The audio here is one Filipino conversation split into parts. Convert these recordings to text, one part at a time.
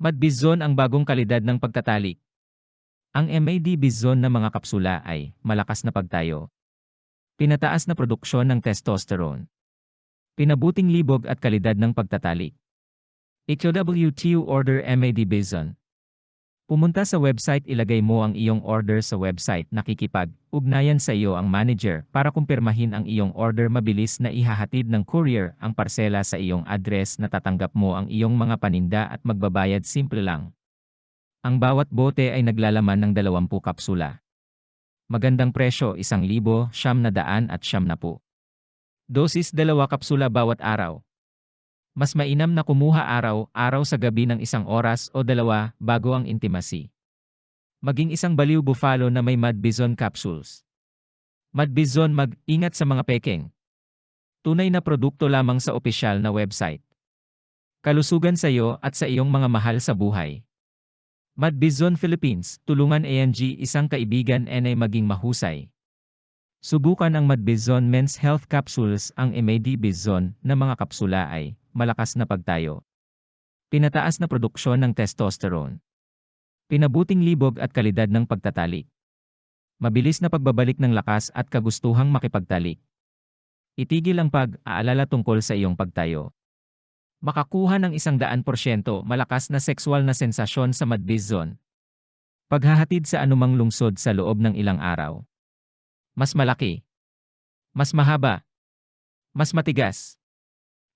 Madbizon ang bagong kalidad ng pagtatalik. Ang MAD Bizon na mga kapsula ay malakas na pagtayo. Pinataas na produksyon ng testosterone. Pinabuting libog at kalidad ng pagtatalik. HOWTU Order MAD Bizon. Pumunta sa website ilagay mo ang iyong order sa website nakikipag, ugnayan sa iyo ang manager para kumpirmahin ang iyong order mabilis na ihahatid ng courier ang parsela sa iyong address na tatanggap mo ang iyong mga paninda at magbabayad simple lang. Ang bawat bote ay naglalaman ng 20 kapsula. Magandang presyo 1,000, siyam na daan at siyam na po. Dosis dalawa kapsula bawat araw. Mas mainam na kumuha araw-araw sa gabi ng isang oras o dalawa bago ang intimacy. Maging isang baliw buffalo na may Mad capsules. Mad mag-ingat sa mga pekeng. Tunay na produkto lamang sa opisyal na website. Kalusugan sa iyo at sa iyong mga mahal sa buhay. Mad Philippines, tulungan ANG isang kaibigan ay maging mahusay. Subukan ang Mad Men's Health Capsules ang MAD Bison na mga kapsula ay malakas na pagtayo. Pinataas na produksyon ng testosterone. Pinabuting libog at kalidad ng pagtatalik. Mabilis na pagbabalik ng lakas at kagustuhang makipagtalik. Itigil ang pag-aalala tungkol sa iyong pagtayo. Makakuha ng isang daan porsyento malakas na sexual na sensasyon sa Madbiz Zone. Paghahatid sa anumang lungsod sa loob ng ilang araw. Mas malaki. Mas mahaba. Mas matigas.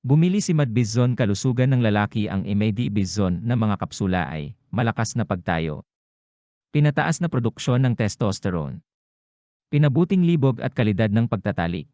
Bumili si Mad Bizon kalusugan ng lalaki ang MAD Bizon na mga kapsula ay malakas na pagtayo. Pinataas na produksyon ng testosterone. Pinabuting libog at kalidad ng pagtatalik.